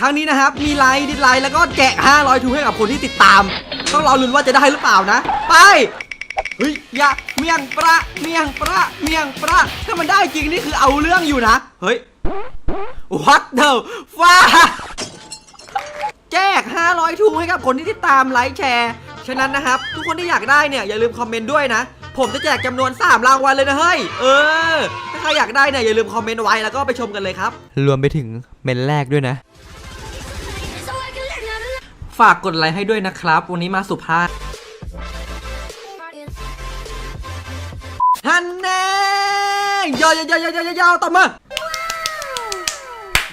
ครั้งนี้นะครับ มีไลค์ดิสไลค์แล้วก็แจก500ทูให้กับคนที่ติดตาม ต้องรอลุ้นว่าจะได้หรือเปล่านะ ไปเฮ้ยอย่าเมียงประเมียงประเมียงประถ้ามันได้จริงนี่คือเอาเรื่องอยู่นะ เฮ้ย what the fuck แจก 500 ทูให้กับคนที่ติดตามไลค์แชร์ ฉะนั้นนะครับ ทุกคนที่อยากได้เนี่ย อย่าลืมคอมเมนต์ด้วยนะ ผมจะแจกจำนวน 3 รางวัลเลยนะเฮ้ย เออ ถ้าใครอยากได้เนี่ย อย่าลืมคอมเมนต์ไว้แล้วก็ไปชมกันเลยครับ รวมไปถึงเมนแรกด้วยนะ ฝากกดไลค์ให้ด้วยนะครับ วันนี้มาสุภาพฮันแน่ยอยอยอยอยอยอตบมือ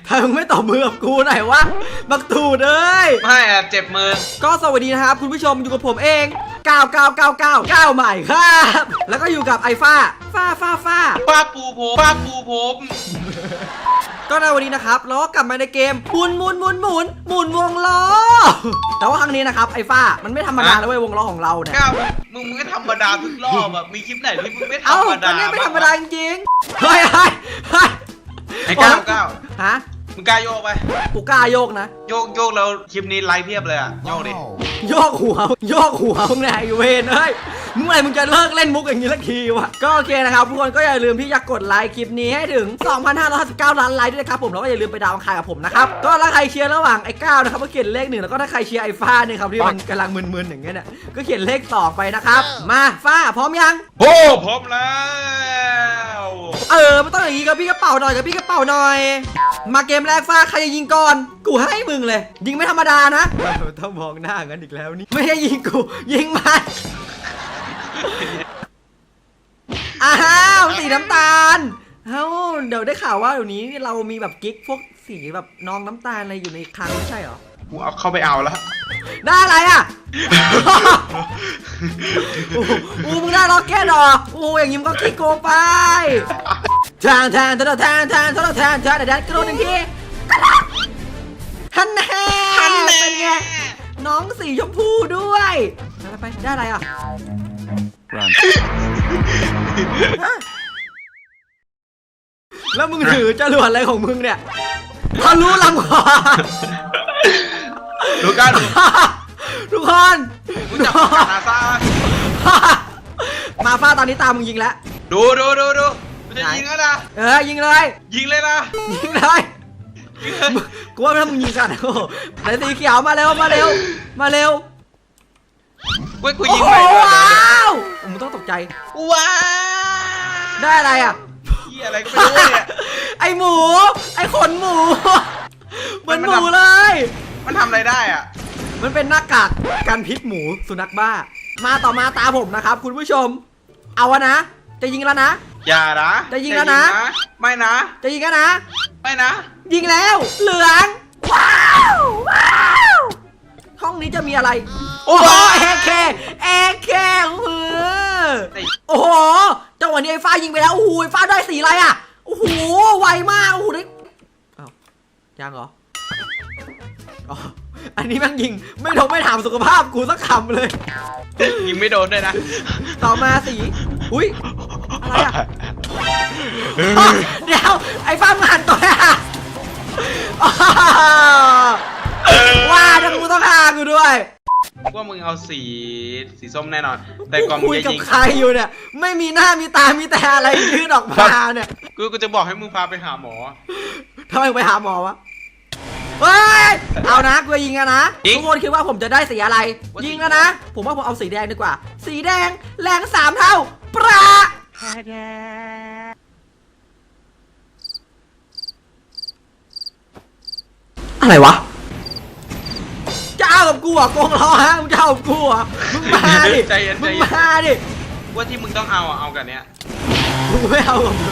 ถ้ามึงไม่ตบมือกับกูหน่อยวะ บักตูดเอ้ยไม่อะเจ็บมือ ก็สวัสดีนะครับ คุณผู้ชมอยู่กับผมเอง 9999 9 ใหม่ครับ แล้วก็อยู่กับไอฟ้าฟ้าฟ้าฟ้า ป้าปูผมป้าปูผมก็ในวันนี้นะครับเราก็กลับมาในเกมหมุนหมุนหมุนหมุนหมุนวงล้อ แต่ว่าครั้งนี้นะครับไอฟ้ามันไม่ธรรมดาแล้วเว้ยวงล้อของเราเนี่ยก้าวมึงมึงก็ธรรมดาทุกรอบอะมีคลิปไหนที่มึงไม่ธรเอ้ารมก็ดาเนี่ยไม่ธรรมดาจริงๆเฮ้ยเฮ้ยเฮ้ยไอ้ก้าวก้าวฮะ มึงกล้าโยกไป กูกล้าโยกนะ โยกโยกแล้วคลิปนี้ไลค์เพียบเลยอะโยกดิ โยกหัวโยกหัวมึงไหนยไอ้เวนเฮ้ยมึงเมื่อไหร่มึงจะเลิกเล่นมุกอย่างนี้สักทีวะก็โอเคนะครับทุกคนก็อย่าลืมที่จะกดไลค์คลิปนี้ให้ถึง 2,559 ล้านไลค์ด้วยนะครับผมแล้วก็อย่าลืมไปดาวน์คายกับผมนะครับก็ถ้าใครเชียร์ระหว่างไอ้ก้าวนะครับก็เขียนเลขหนึ่งแล้วก็ถ้าใครเชียร์ไอ้ฟ้าเนี่ยครับที่มันกำลังมึนๆอย่างเงี้ยเนี่ยก็เขียนเลขต่อไปนะครับมาฟ้าพร้อมยัง โอ้พร้อมแล้ว เออไม่ต้องอย่างนี้กับพี่กระเป๋าหน่อยกับพี่กระเป๋าหน่อย มาเกมแรกฟ้าใครจะยิงก่อน กูให้มึงเลย ยิงไม่ธรรมดานะต้องมองหน้ากันอีกแล้วนี่ไม่ให้ยิงกูยิงมันอ้าวสีน้ำตาลเอ้าเดี๋ยวได้ข่าวว่าเดี๋ยวนี้เรามีแบบกิ๊กพวกสีแบบน้องน้ำตาลอะไรอยู่ในคลังไม่ใช่เหรอ กูเอาเข้าไปเอาแล้วได้อะไรอะโอ้โหโอ้โหมึงได้ล็อกเก็ตเหรอโอ้โหอย่างนี้มึงก็ขี้โกงไป ทางทางทางทางทางทางทางทางเดี๋ยวแดนกระโดดหนึ่งทีฮันแน่เป็นไงน้องสีชมพูด้วยไปไปได้อะไรอะฮะแล้วมึงถือจรวดอะไรของมึงเนี่ยทะลุลำคอดูก้าวดู ทุกคนรู้จักนาซามาฟ้าตอนนี้ตามมึงยิงแล้ว ดูดูดูดูกูจะยิงแล้วนะ เออ ยิงเลย ยิงเลยนะ ยิงเลยยิงเลยกูว่าถ้ามึงยิงกันโอ้โหไหนสีเขียวมาเร็ว มาเร็ว มาเร็วเว้ยกูโอ้ยิงโหไปด้วยว้าวมึงต้องตกใจ ว้าได้อะไรอะเหียอะไรก็ไม่รู้เนี่ย ไอหมู ไอขนหมูเหมือนมันหมันมูทำเลย มันทำอะไรได้อะ มันเป็นหน้ากากกันพิษหมูสุนัขบ้า มาต่อมาตาผมนะครับ คุณผู้ชม เอาอะนะ จะยิงแล้วนะ อย่านะจะยิงแล้วนะ ไม่นะ จะยิงแล้วนะ ไม่นะ ยิงแล้ว เหลืองว้าวว้าวห้องนี้จะมีอะไร โอ้โหเอเคเอเคเออไอ้โอ้โหจังหวะนี้ไอ้ฟ้ายิงไปแล้วโอ้โหไอ้ฟ้าได้สีอะไรอะโอ้โหไวมากโอ้โหได้อ้าวยังเหรอ อ๋ออันนี้แม่งยิง ไม่ทงไม่ถามสุขภาพกูสักคำเลย ยิงไม่โดนด้วยนะ ต่อมาสีอุ้ยอะไรอะเดี๋ยวไอ้ฟ้ามันหันตัวอะว่าทั้งกูต้องฆ่ากูด้วยว่ามึงเอาสีสีส้มแน่นอน แต่ก่อนมึคุงยจะกับยิงใครอยู่เนี่ย ไม่มีหน้ามีตามีแต่อะไรยื่นออกมาเนี่ยกูกูจะบอกให้มึงพาไปหาหมอทำไมไปหาหมอวะ เฮ้ยเอานะกูจะยิงอะนะยิง ทุกคนคิดว่าผมจะได้สีอะไรว่าสียิงแล้วนะ ผมว่าผมเอาสีแดงดีกว่า สีแดงแรงสามเท่าประอะไรวะจะเอากับกูเหรอะกงล้อฮะมึงจะเอากับกูเหรอะมึงมาดิใจเย็นมึใจงเย็น มาดิว่าที่มึงต้องเอาอะเอากันเนี้ยมึงไม่เอากับมึง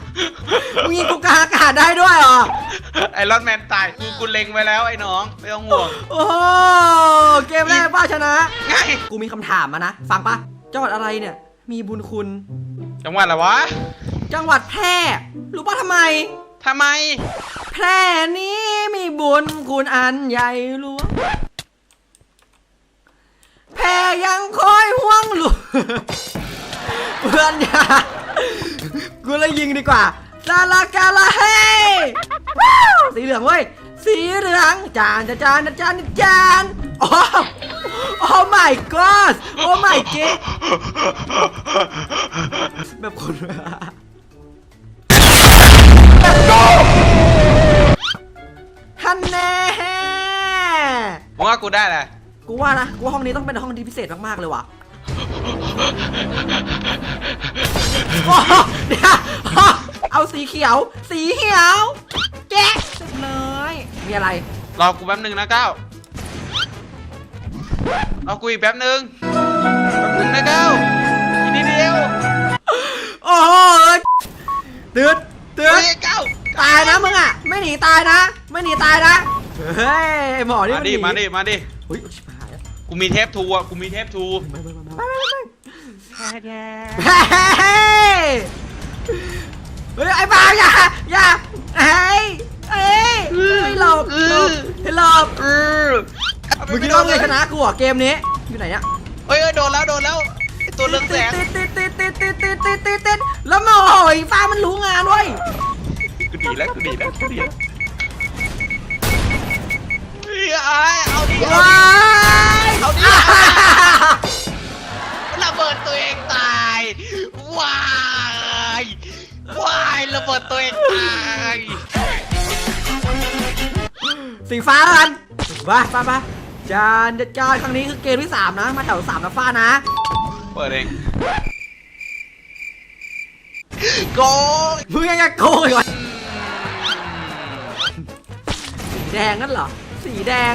มึงยิงกูกลางอากาศได้ด้วยเหรอ ไอรอนแมนตายกูกูเล็งไว้แล้วไอ้น้องไม่ต้องห่วงโอ้โหเกมแรกป้าชนะ ไงกูมีคำถามมานะ ฟังปะจังหวัดอะไรเนี่ย มีบุญคุณ จังหวัดอะไรวะจังหวัดแพร่ รู้ป่ะทำไม ทำไม แพร่นี้มีบุญคุณอันใหญ่หลวง แพร่ยังคอยห่วงหลวงเพื่อนอย่ากูเล ยยิงดีกว่าลาลากาลาเฮ้ว้าวสีเหลืองเว้ย สีเหลืองจานจานจานจานจานโอ้โอ้ my god โอ้ my god แบบคนฮันแน่มึงว่ากูได้แหละกูว่านะ กูว่าห้องนี้ต้องเป็นห้องที่พิเศษมาก ๆ เลยว่ะ โอ้โหเดี๋ยวเอาสีเขียว สีเขียวแกะเลย มีอะไร รอกูแป๊บนึงนะก้าวรอกูอีกแป๊บนึงแป๊บนึงนะก้าวอีกนิดเดียวโอ้โหตืดตืเฮ้ดยก้าวตายนะมึงอะ ไม่หนีตายนะ ไม่หนีตายนะ เฮ้ยไอ้หมอนี่มามันหดินีมาดิ มาดิ เฮ้ยชิบหายแล้ว กูมีเทปทูอะกูมีเทปทูไม่ไม่ไม่ไม่ไม่ไม่แท้แท้เฮ้ยเฮ้ยไอ้บ้าอย่าอย่าเฮ้ยเฮ้ยไม่หลบหลบให้หลบเออมึงคิดว่ามึงจะชนะกูเหรอเกมนี้อยู่ไหนเนี่ยเฮ้ยเฮ้ยโดนแล้วโดนแล้วไอ้ตัวเรืองแสงติดติดติดติดติดติดติดติดติดแล้วมาโอ้ยฟ้ามันรู้งานด้วยกูดีแล้วกูดีแล้วกูดีแล้วเฮ้ยไอ้เอาดิเอาว้าย เอาดิระเบิดตัวเองตายว้ายวายระเบิดตัวเองตายสีฟ้ากันไปไปไปจานจัดการครั้งนี้คือเกมที่สามนะ มาแถวสามนะฟ้านะ เปิดเองโกงมึงยังจะโกงอีกวะสีแดงนั่นเหรอ สีแดง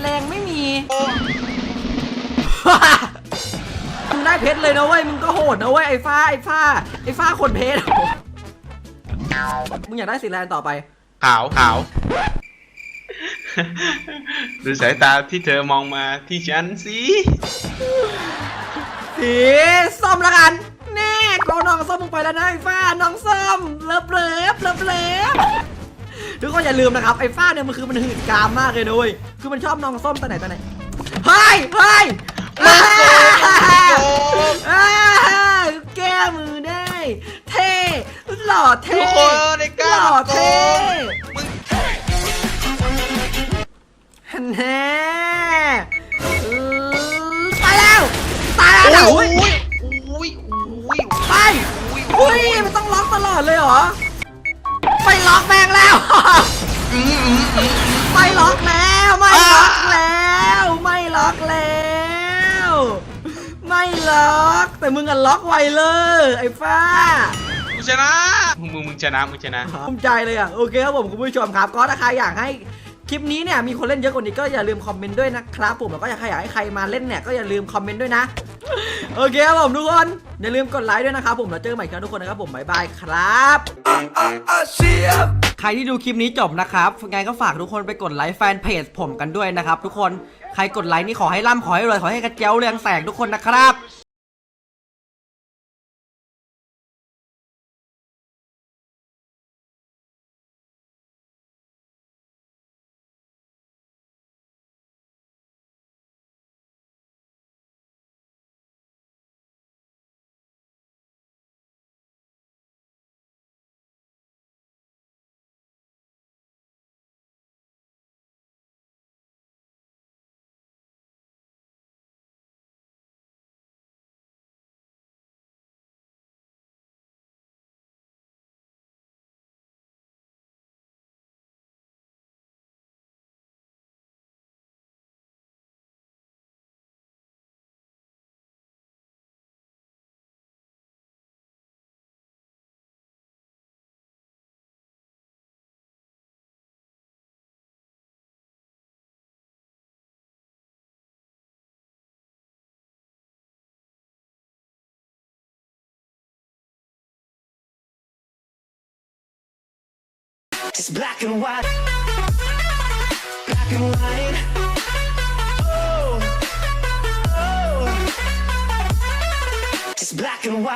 แรงไม่มีมึงได้เพชรเลยนะเว้ย มึงก็โหดนะเว้ยไอ้ฟ้าไอ้ฟ้าไอ้ฟ้าคนเพชร มึงอยากได้สีแรงต่อไป ขาวขาวดูสายตาที่เธอมองมาที่ฉันสิสีส้มละกัน แน่กเอาน้องส้มลงไปแล้วนะไอ้ฟ้าน้องส้มเลิฟเลิฟเลิฟเลิฟ ทุกคนอย่าลืมนะครับไอ้ฟ้าเนี่ยมันคือมันหื่นกามมากเลยนะเว้ยคือมันชอบนองส้มแต่ไหนแต่ไหนเฮ้ยเฮ้ยมันโกงมันโกงอ่าแก้มือได้ เท่หล่อเท่ทุกคนในกล้าหล่อเท่มึงแน่ตายแล้วตายแล้วอุ้ยอุ้ยอุ้ยไปอุ้ยมันต้องล็อกตลอดเลยเหรอ ไปล็อกแม่งแล้วอืมอืมอืมไม่ล็อกแล้ว ไม่ล็อกแล้ว ไม่ล็อกแล้ว ไม่ล็อก แต่มึงอะล็อกไวเลยไอ้ฟ้า มึงชนะ มึงมึงมึงชนะ มึงชนะ ภูมิใจเลยอะ โอเคครับผมคุณผู้ชมครับ ก็ถ้าใครอยากให้ คลิปนี้เนี่ยมีคนเล่นเยอะกว่านี้ก็อย่าลืมคอมเมนต์ด้วยนะครับผมแล้วก็อยากใครอยากให้ใครมาเล่นเนี่ยก็อย่าลืมคอมเมนต์ด้วยนะ โอเคครับผมทุกคนอย่าลืมกดไลค์ด้วยนะครับผมแล้วเจอกันใหม่ครับทุกคนนะครับผมบ๊ายบายครับใครที่ดูคลิปนี้จบนะครับไงก็ฝากทุกคนไปกดไลค์แฟนเพจผมกันด้วยนะครับทุกคนใครกดไลค์นี่ขอให้ร่ำขอให้รวยขอให้กระเจ้าเรืองแสงทุกคนนะครับ It's black and white. Black and white. Oh, oh. It's black and white.